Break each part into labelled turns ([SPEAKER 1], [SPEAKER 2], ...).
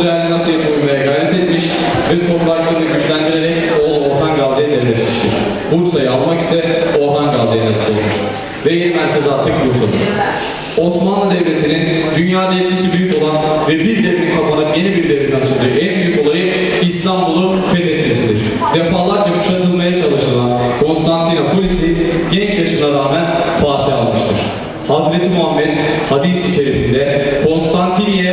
[SPEAKER 1] bu değerli nasihati uymaya gayret etmiş ve topraklarını güçlendirerek oğlu Orhan Gazi'ye devretmiştir. Bursa'yı almak ise Orhan Gazi'ye nasip olmuştur. Ve yeni merkez artık Bursa'dır. Osmanlı Devleti'nin dünyada etkisi büyük olan ve bir devrin kapanıp yeni bir devrin açıldığı en büyük olayı İstanbul'u fethetmesidir. Defalarca kuşatılmaya çalışılan Konstantinopolis'i genç yaşına rağmen Fatih almıştır. Hazreti Muhammed hadis-i şerifinde Konstantiniye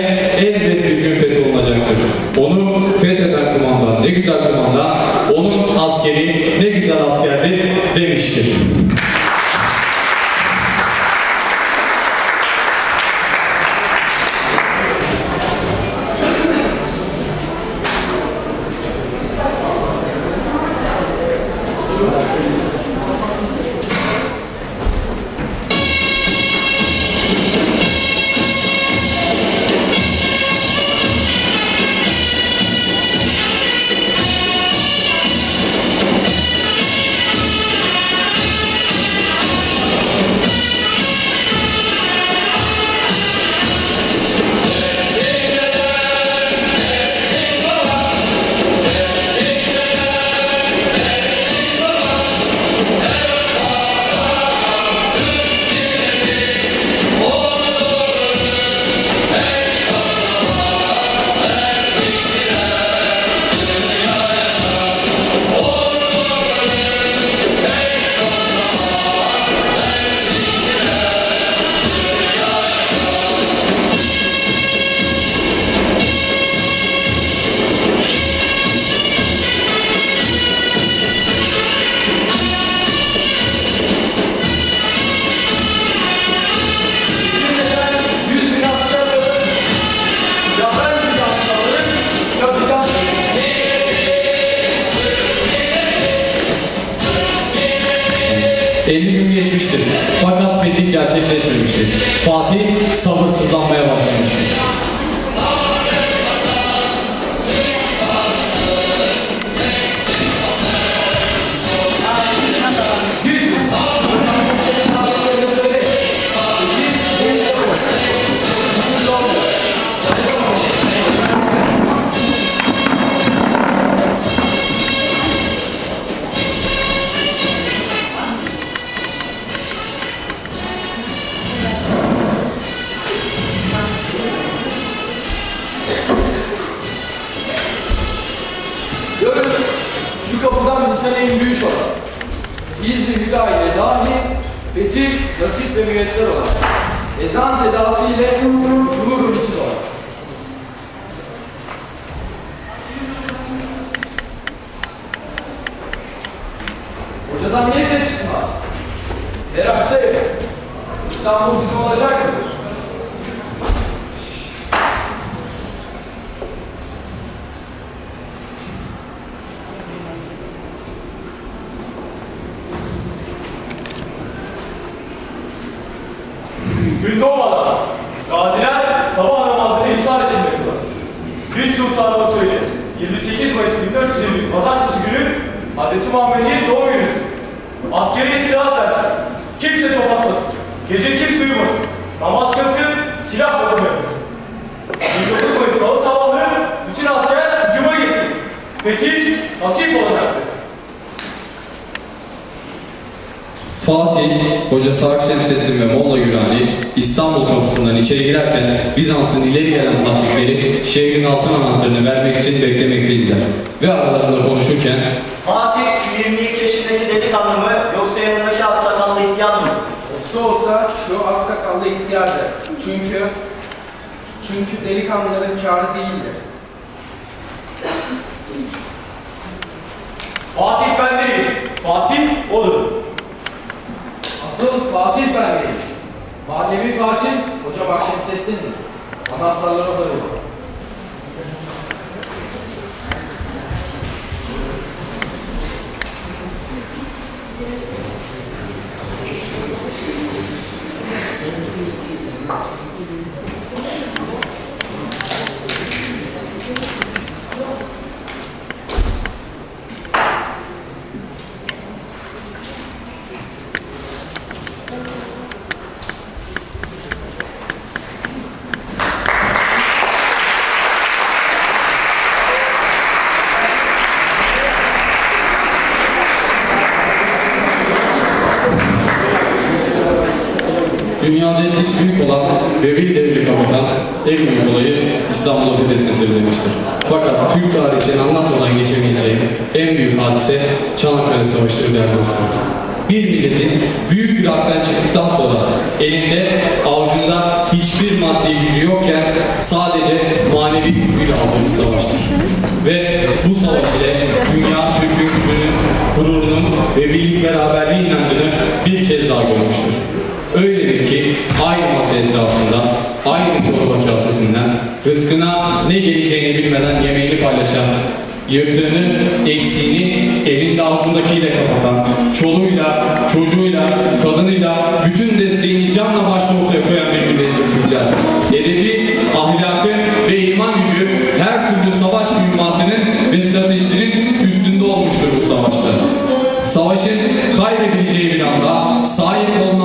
[SPEAKER 1] fetih gerçekleşmemiştir. Fatih sabırsızlanmaya başlamıştır.
[SPEAKER 2] İzni hüda ile dahi fetih, nasip ve müyesser olan. Ezan sedası ile zuhurun için olan. Hocadan niye ses çıkmaz? Herhalde İstanbul bizim olacak mıdır?
[SPEAKER 3] Gün doğmadan gaziler sabah namazını ihsan içinde kılar. Güç sultanıma söyle. 28 Mayıs 1453 Pazartesi günü Hz. Muhammed'in doğum günü. Askeri istirahat versin. Kimse toplatmasın. Gece kimse uyumasın. Namaz kılsın, silah bakmayasın. 29 Mayıs Salı sabahı bütün asker hücuma geçsin. Fetih nasip olacaktır.
[SPEAKER 1] Fatih, hocası Akşemseddin ve Molla Gürani İstanbul kapısından içeri girerken Bizans'ın ileri gelen fatihleri şehrin altın anahtarını vermek için beklemekteydiler. Ve aralarında konuşurken
[SPEAKER 4] Fatih şu 22 yaşındaki delikanlı mı yoksa yanındaki aksakallı ihtiyar mı?
[SPEAKER 2] Olsa olsa şu aksakallı ihtiyardı. Çünkü çünkü delikanlıların kârı değildi.
[SPEAKER 3] Fatih ben değilim. Fatih odur.
[SPEAKER 2] Asıl Fatih ben değil. Manevi Fatih, Hoca Bahşemsettin'dir. Anahtarları da yok. Thank you.
[SPEAKER 1] Dünyada etkisi büyük olan ve bir devri kapatan en büyük olayı İstanbul'u fethetmesidir demiştir. Fakat Türk tarihçinin anlatmadan geçemeyeceği en büyük hadise Çanakkale Savaşı'dır değerli. Bir milletin büyük bir harpten çıktıktan sonra elinde avucunda hiçbir maddi gücü yokken sadece manevi gücüyle aldığı bir savaştır. Ve bu savaş ile dünya Türk'ün gücünün, gururunun ve birlik beraberliği inancını bir kez daha görmüştür. Ki aynı masa etrafında, aynı çorba kasesinden rızkına ne geleceğini bilmeden yemeğini paylaşan, yırtığını, eksiğini elinde avucundakiyle kapatan, çoluğuyla, çocuğuyla, kadınıyla bütün desteğini canla başla ortaya koyan bir millettir Türkler. Edebi, ahlakı ve iman gücü her türlü savaş mühimmatının ve stratejisinin üstünde olmuştur bu savaşta. Savaşın kaybedebileceği bir anda sahip olunan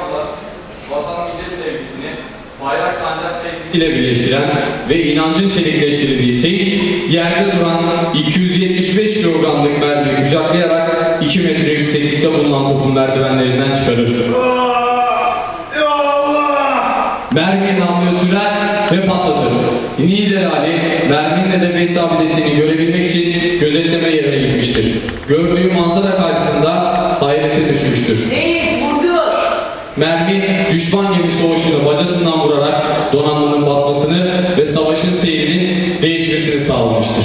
[SPEAKER 1] Anda vatan millet sevgisini, bayrak sancak sevgisiyle birleştiren ve inancın çelikleştirildiği Seyit, yerde duran 275 kilogramlık mermiyi kucaklayarak 2 metre yükseklikte bulunan topun merdivenlerinden çıkarır.
[SPEAKER 5] Ya Allah!
[SPEAKER 1] Mermiyi namluya sürer ve patlatır. Niğder Ali, merminin hedefe isabet ettiğini görebilmek için gözetleme yerine gitmiştir. Gördüğü manzara karşısında hayrete düşmüştür.
[SPEAKER 6] Seyit.
[SPEAKER 1] Mermi düşman gemisi hoşunu bacasından vurarak donanmanın batmasını ve savaşın seyrinin değişmesini sağlamıştır.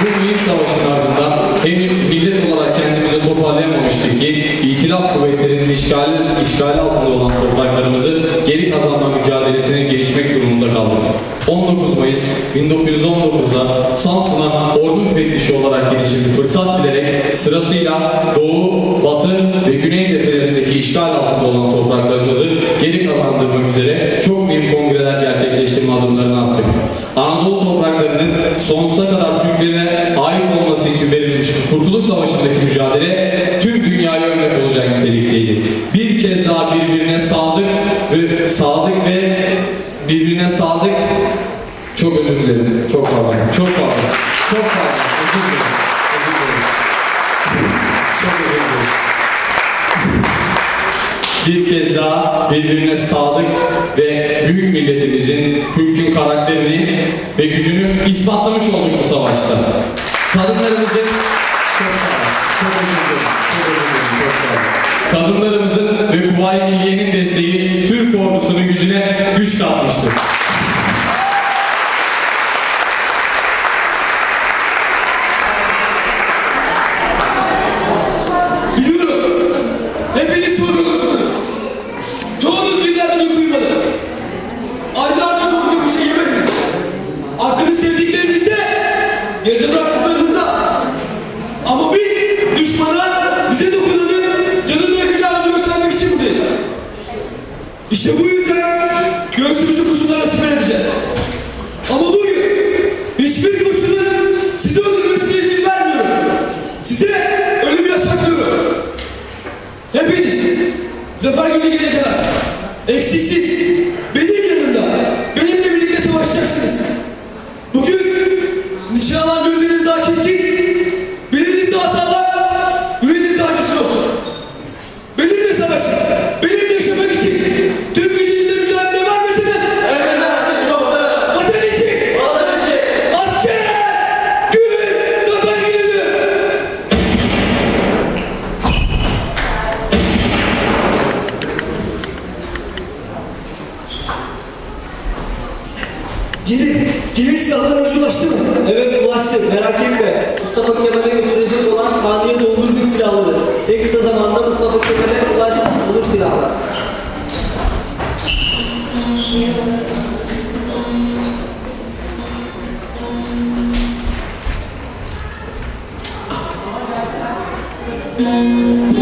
[SPEAKER 1] Bu büyük savaşın ardından henüz millet olarak kendimizi toparlayamamıştık ki İtilaf kuvvetlerinin işgali, işgali altında olan topraklarımızı geri kazanma mücadelesine girişmek durumunda kaldık. 19 Mayıs 1919'da Samsun'a ordu müfettişi olarak girişim fırsat bilerek sırasıyla Doğu, Batı ve Güney cephelerindeki işgal altında olan topraklarımızı geri kazandırmak üzere çok büyük kongreler gerçekleştirme adımlarını attık. Anadolu topraklarının sonsuza kadar Türklere ait olması için verilmiş Kurtuluş Savaşı'ndaki mücadele tüm dünyaya örnek olacak nitelikteydi. Bir kez daha birbirine birbirine sadık çok özür dilerim. Çok pardon. Çok pardon. Çok pardon. Özür dilerim. Çok özür. Bir kez daha birbirine sadık ve büyük milletimizin Türk'ün karakterini ve gücünü ispatlamış olduk bu savaşta. Kadınlarımızın çok sağ olun. Çok özür dilerim. Çok özür dilerim. Çok sağ olun. Kadınlarımızın ve Kuvayi Milliye'nin desteği Türk ordusunun gücüne güç katmıştır.
[SPEAKER 7] İşte bu yüzden göğsümüzü kurşunlara siper edeceğiz. Ama bugün hiçbir kurşunun sizi öldürmesine izin vermiyorum. Size ölüm yasaklıyorum. Hepiniz zafer günü gelene kadar eksiksiz benim yanımda benimle birlikte
[SPEAKER 8] savaşacaksınız. Bugün nişanlar gözleriniz daha keskin Beliriniz daha sağlam, yüreğiniz daha cisli olsun. Benimle savaşın. En kısa zamanda Mustafa Kemal'e ulaşmış olur silahlar.
[SPEAKER 9] Thank you.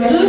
[SPEAKER 9] gördü.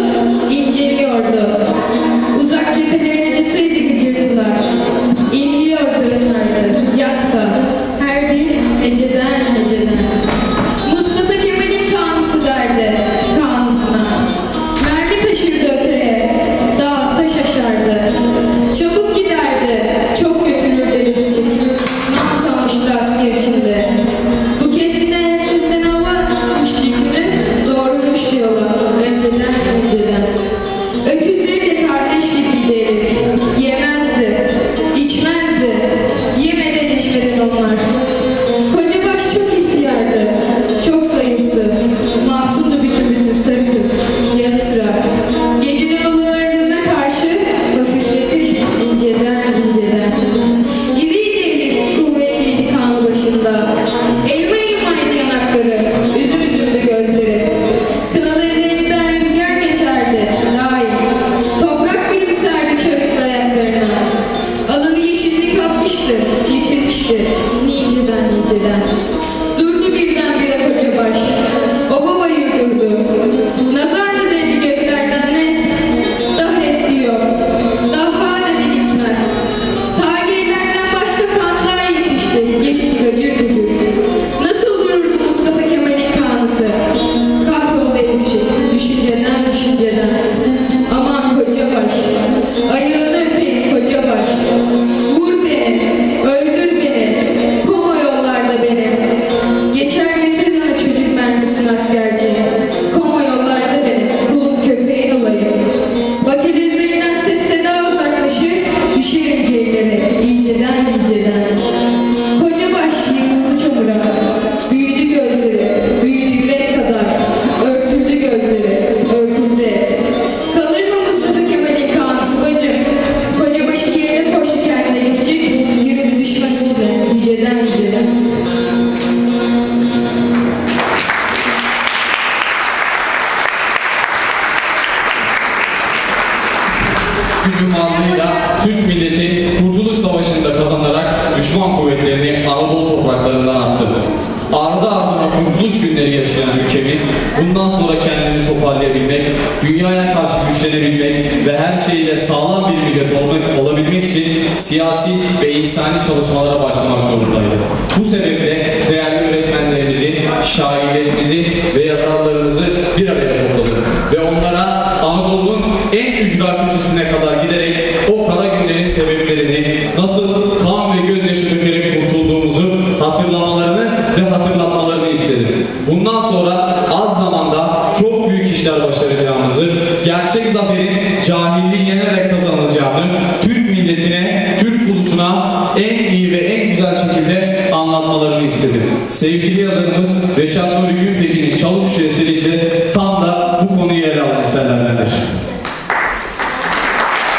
[SPEAKER 9] düşman
[SPEAKER 1] kuvvetlerini Anadolu topraklarından attı. Ardı ardına kurtuluş günleri yaşayan ülkemiz bundan sonra kendini toparlayabilmek, dünyaya karşı güçlenebilmek ve her şeyle sağlam bir millet olmak, olabilmek için siyasi ve insani çalışmalara başlamak zorundaydı. Bu sebeple değerli öğretmenlerimizi, şairlerimizi ve yazarlarımızı bir araya topladı ve onlara Anadolu'nun en ücra köşesine kadar giderek o kara günlerin sebeplerini nasıl Bundan sonra az zamanda çok büyük işler başaracağımızı, gerçek zaferin cahilliği yenerek kazanılacağını, Türk milletine, Türk ulusuna en iyi ve en güzel şekilde anlatmalarını istedim. Sevgili yazarımız Reşat Nuri Gültekin'in Çalıkuşu eseri ise tam da bu konuyu ele alan eserlerdendir.